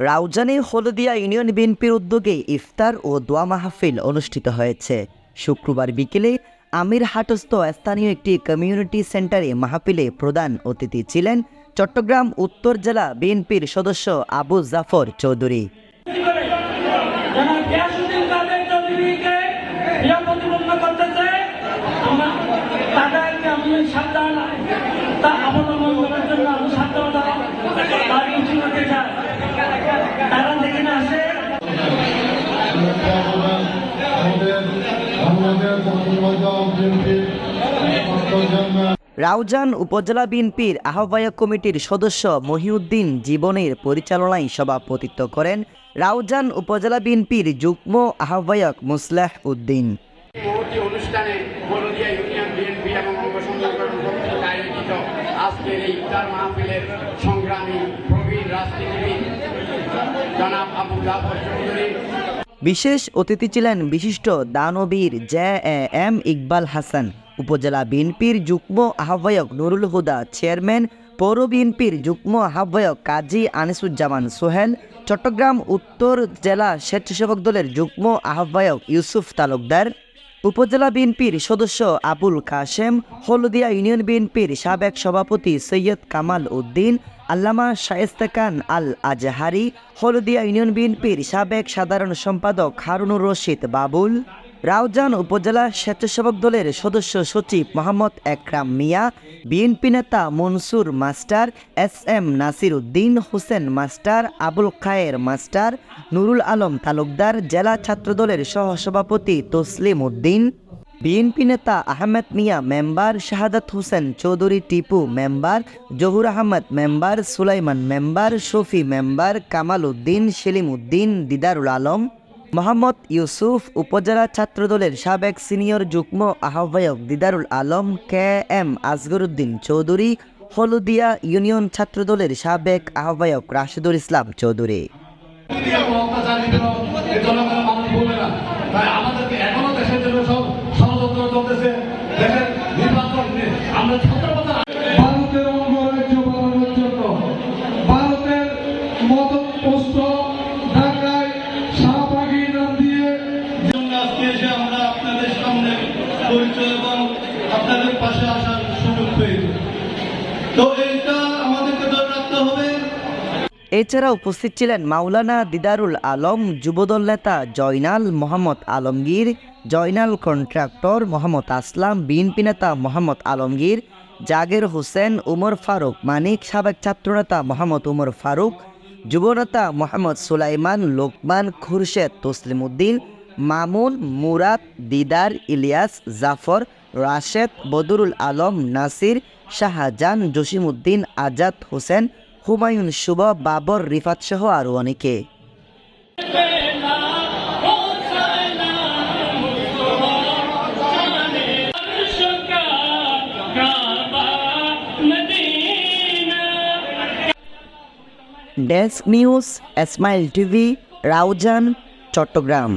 রাউজানে হলদিয়া union বিএনপির উদ্যোগে ইফতার ও দোয়া মাহফিল অনুষ্ঠিত হয়েছে। শুক্রবার বিকেলে আমির হাটস্থ স্থানীয় একটি কমিউনিটি সেন্টারে মাহফিলে প্রধান অতিথি ছিলেন চট্টগ্রাম উত্তর জেলা বিএনপির সদস্য আবু জাফর চৌধুরী। রাউজান উপজেলা বিএনপির আহ্বায়ক কমিটির সদস্য মহিউদ্দিন জীবনের পরিচালনায় সভাপতিত্ব করেন রাউজান উপজেলা বিএনপির যুগ্ম আহ্বায়ক মুসলাহ উদ্দিন। সংগ্রামী প্রবীণ রাজনীতিবিদ জনাব আবু জাফর চৌধুরী বিশেষ অতিথি ছিলেন বিশিষ্ট দানবীর জে এম ইকবাল হাসান। উপজেলা বিএনপির যুগ্ম আহ্বায়ক নুরুল হুদা, চেয়ারম্যান পৌর বিএনপির যুগ্ম আহ্বায়ক কাজী আনিসুজ্জামান সোহেল, চট্টগ্রাম উত্তর জেলা স্বেচ্ছাসেবক দলের যুগ্ম আহ্বায়ক ইউসুফ তালুকদার উপজেলা বিএনপির সদস্য আবুল কাশেম, হলদিয়া ইউনিয়ন বিএনপির সাবেক সভাপতি সৈয়দ কামাল উদ্দিন, আল্লামা শায়েস্তা খান আল আজহারি হলদিয়া ইউনিয়ন বিএনপির সাবেক সাধারণ সম্পাদক হারুনুর রশিদ বাবুল। রাউজান উপজেলা স্বেচ্ছাসেবক দলের সদস্য সচিব মোহাম্মদ একরাম মিয়া, বিএনপি নেতা Mansur master, S M Nasir Uddin Hossain master, Abul Khayer master, Nurul Alam Talukdar, জেলা ছাত্রদলের সহসভাপতি তসলিম উদ্দিন, বিএনপি নেতা Ahmed Mia member, Shahadat Hossain Chowdhury Tipu member, Jahur Ahmad member, Sulaiman member, Shafi member, Kamal Uddin, Selim Uddin, Didarul Alam Mohammad Yusuf উপজেলা ছাত্রদলের সাবেক senior যুগ্ম আহ্বায়ক Didarul Alam K M Asgaruddin Chowdhury, Haludia union ছাত্রদলের সাবেক আহ্বায়ক রাশেদুল ইসলাম চৌধুরী। আমাদেরকে এখনও দেশের জন্য সব ষড়যন্ত্র চলতেছে। দেশের নির্বাচন আমরা এছাড়া উপস্থিত ছিলেন মাওলানা দিদারুল আলম যুবদল নেতা জয়নাল মোহাম্মদ আলমগীর, জয়নাল কন্ট্রাক্টর মোহাম্মদ আসলাম, বিএনপি নেতা মোহাম্মদ আলমগীর, জাগের হোসেন, উমর ফারুক মানিক, সাবেক ছাত্রনেতা মোহাম্মদ উমর ফারুক যুবনেতা মোহাম্মদ সুলাইমান, লোকমান, খুরশেদ তসলিম উদ্দিন, মামুন, মুরাদ, দিদার, ইলিয়াস, জাফর, রাশেদ, বদরুল আলম, নাসির, শাহজাহান জসিমউদ্দিন আজাদ হোসেন হুমায়ুন শুভ বাবর রিফাত সহ আরও অনেকে। Desk news Esmail TV Raozan Chattogram.